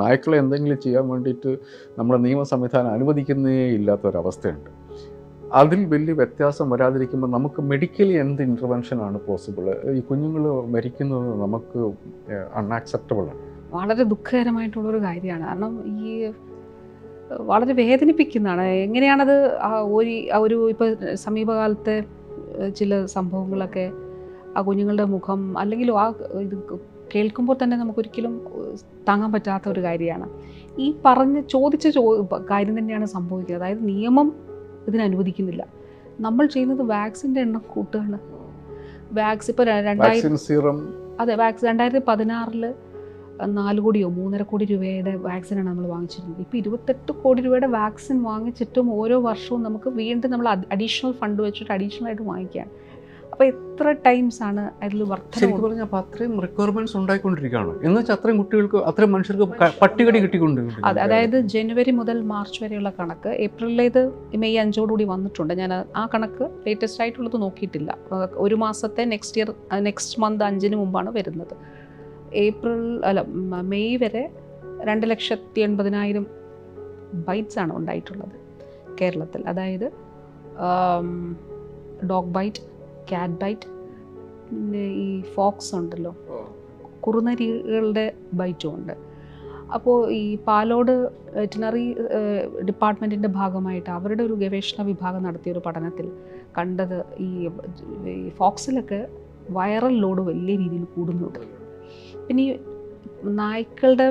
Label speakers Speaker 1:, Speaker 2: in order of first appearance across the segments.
Speaker 1: നായ്ക്കളെ എന്തെങ്കിലും ചെയ്യാൻ വേണ്ടിയിട്ട് നമ്മുടെ നിയമ സംവിധാനം അനുവദിക്കുന്നേ ഇല്ലാത്തൊരവസ്ഥയുണ്ട്. അതിൽ വലിയ വ്യത്യാസം വരാതിരിക്കുമ്പോൾ നമുക്ക് മെഡിക്കലി എന്ത് ഇന്റർവെൻഷനാണ് പോസിബിൾ ഈ കുഞ്ഞുങ്ങൾ മരിക്കുന്നത് നമുക്ക് അൺആക്സെപ്റ്റബിൾ ആണ്.
Speaker 2: വളരെ ദുഃഖകരമായിട്ടുള്ളൊരു കാര്യമാണ്. കാരണം ഈ വളരെ വേദനിപ്പിക്കുന്നതാണ്. എങ്ങനെയാണത് ഒരു ഒരു ഇപ്പോൾ സമീപകാലത്തെ ചില സംഭവങ്ങളൊക്കെ ആ കുഞ്ഞുങ്ങളുടെ മുഖം അല്ലെങ്കിൽ ആ ഇത് കേൾക്കുമ്പോൾ തന്നെ നമുക്കൊരിക്കലും താങ്ങാൻ പറ്റാത്ത ഒരു കാര്യമാണ്. ഈ പറഞ്ഞ് ചോദിച്ച ചോ കാര്യം തന്നെയാണ് സംഭവിക്കുന്നത് അതായത് നിയമം ഇതിന് അനുവദിക്കുന്നില്ല. നമ്മൾ ചെയ്യുന്നത് വാക്സിന്റെ എണ്ണം കൂട്ടുകയാണ്. വാക്സ് ഇപ്പോൾ രണ്ടായിരം അതെ വാക്സിൻ രണ്ടായിരത്തി പതിനാറിൽ നാല് കോടിയോ മൂന്നര കോടി രൂപയുടെ വാക്സിനാണ് നമ്മൾ വാങ്ങിച്ചിരുന്നത്. ഇപ്പോൾ ഇരുപത്തെട്ട് കോടി രൂപയുടെ വാക്സിൻ വാങ്ങിച്ചിട്ടും ഓരോ വർഷവും നമുക്ക് വീണ്ടും നമ്മൾ അഡീഷണൽ ഫണ്ട് വെച്ചിട്ട് അഡീഷണൽ ആയിട്ട് വാങ്ങിക്കുകയാണ്. അപ്പോൾ എത്ര ടൈംസ് ആണ് അതിൽ വർക്ക്
Speaker 1: ശരിക്കും പറഞ്ഞാൽ അപ്പോൾ അത്രയും റിക്വയർമെന്റ്സ് ഉണ്ടായിക്കൊണ്ടിരിക്കുകയാണ്. എന്ന് വെച്ചാൽ അത്രയും കുട്ടികൾക്ക് അത്രയും മനുഷ്യർക്ക് പട്ടികടി കിട്ടിക്കൊണ്ട്
Speaker 2: അതെ അതായത് ജനുവരി മുതൽ മാർച്ച് വരെയുള്ള കണക്ക്. ഏപ്രിലിലേത് മെയ് അഞ്ചോടുകൂടി വന്നിട്ടുണ്ട്. ഞാൻ ആ കണക്ക് ലേറ്റസ്റ്റ് ആയിട്ടുള്ളത് നോക്കിയിട്ടില്ല. ഒരു മാസത്തെ നെക്സ്റ്റ് ഇയർ നെക്സ്റ്റ് മന്ത് അഞ്ചിന് മുമ്പാണ് വരുന്നത്. ഏപ്രിൽ അല്ല മെയ് വരെ രണ്ട് ലക്ഷത്തി എൺപതിനായിരം ബൈറ്റ്സ് ആണ് ഉണ്ടായിട്ടുള്ളത് കേരളത്തിൽ. അതായത് ഡോഗ് ബൈറ്റ് ക്യാറ്റ് ബൈറ്റ് പിന്നെ ഈ ഫോക്സ് ഉണ്ടല്ലോ. കുറുനരികളുടെ ബൈറ്റും ഉണ്ട്. അപ്പോൾ ഈ പാലോട് വെറ്റിനറി ഡിപ്പാർട്ട്മെന്റിന്റെ ഭാഗമായിട്ട് അവരുടെ ഒരു ഗവേഷണ വിഭാഗം നടത്തിയ ഒരു പഠനത്തിൽ കണ്ടത് ഈ ഫോക്സിലൊക്കെ വൈറൽ ലോഡ് വലിയ രീതിയിൽ കൂടുന്നുണ്ട്. പിന്നെ ഈ നായ്ക്കളുടെ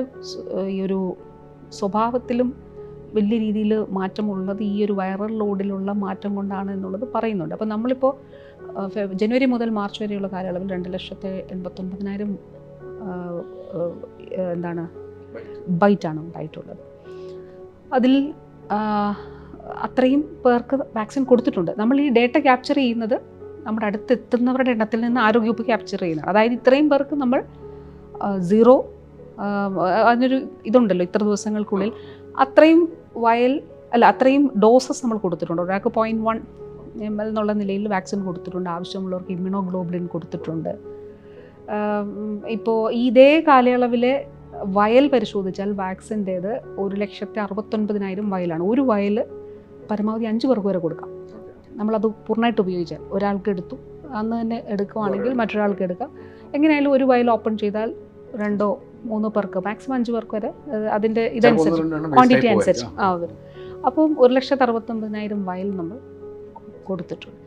Speaker 2: ഈ ഒരു സ്വഭാവത്തിലും വലിയ രീതിയിൽ മാറ്റമുള്ളത് ഈ ഒരു വൈറൽ ലോഡിലുള്ള മാറ്റം കൊണ്ടാണ് എന്നുള്ളത് പറയുന്നുണ്ട്. അപ്പോൾ നമ്മളിപ്പോൾ ജനുവരി മുതൽ മാർച്ച് വരെയുള്ള കാലയളവിൽ രണ്ട് ലക്ഷത്തി എൺപത്തൊൻപതിനായിരം എന്താണ് ബൈറ്റാണ് ഉണ്ടായിട്ടുള്ളത്. അതിൽ അത്രയും പേർക്ക് വാക്സിൻ കൊടുത്തിട്ടുണ്ട്. നമ്മൾ ഈ ഡേറ്റ ക്യാപ്ചർ ചെയ്യുന്നത് നമ്മുടെ അടുത്ത് എത്തുന്നവരുടെ എണ്ണത്തിൽ നിന്ന് ആരോഗ്യവകുപ്പ് ക്യാപ്ചർ ചെയ്യുന്നതാണ്. അതായത് ഇത്രയും പേർക്ക് നമ്മൾ സീറോ അതിനൊരു ഇതുണ്ടല്ലോ ഇത്ര ദിവസങ്ങൾക്കുള്ളിൽ. അത്രയും വയൽ അല്ല അത്രയും ഡോസസ് നമ്മൾ കൊടുത്തിട്ടുണ്ട്. ഒരാൾക്ക് പോയിന്റ് വൺ എം എൽ എന്നുള്ള നിലയിൽ വാക്സിൻ കൊടുത്തിട്ടുണ്ട്. ആവശ്യമുള്ളവർക്ക് ഇമ്മ്യൂണോഗ്ലോബുലിൻ കൊടുത്തിട്ടുണ്ട്. ഇപ്പോൾ ഇതേ കാലയളവിലെ വയൽ പരിശോധിച്ചാൽ വാക്സിന്റേത് ഒരു ലക്ഷത്തി അറുപത്തൊൻപതിനായിരം വയലാണ്. ഒരു വയൽ പരമാവധി അഞ്ച് പേർക്ക് വരെ കൊടുക്കാം. നമ്മളത് പൂർണമായിട്ട് ഉപയോഗിച്ചാൽ ഒരാൾക്ക് എടുത്തു. അന്ന് തന്നെ എടുക്കുവാണെങ്കിൽ മറ്റൊരാൾക്ക് എടുക്കാം. എങ്ങനെയായാലും ഒരു വയൽ ഓപ്പൺ ചെയ്താൽ രണ്ടോ മൂന്നോ പേർക്ക് മാക്സിമം അഞ്ച് പേർക്ക് വരെ അതിന്റെ ഇതനുസരിച്ച് ക്വാണ്ടിറ്റി അനുസരിച്ച് ആ വരും. അപ്പം ഒരു ലക്ഷത്തി അറുപത്തൊമ്പതിനായിരം വയൽ നമ്മൾ കൊടുത്തിട്ടുണ്ട്.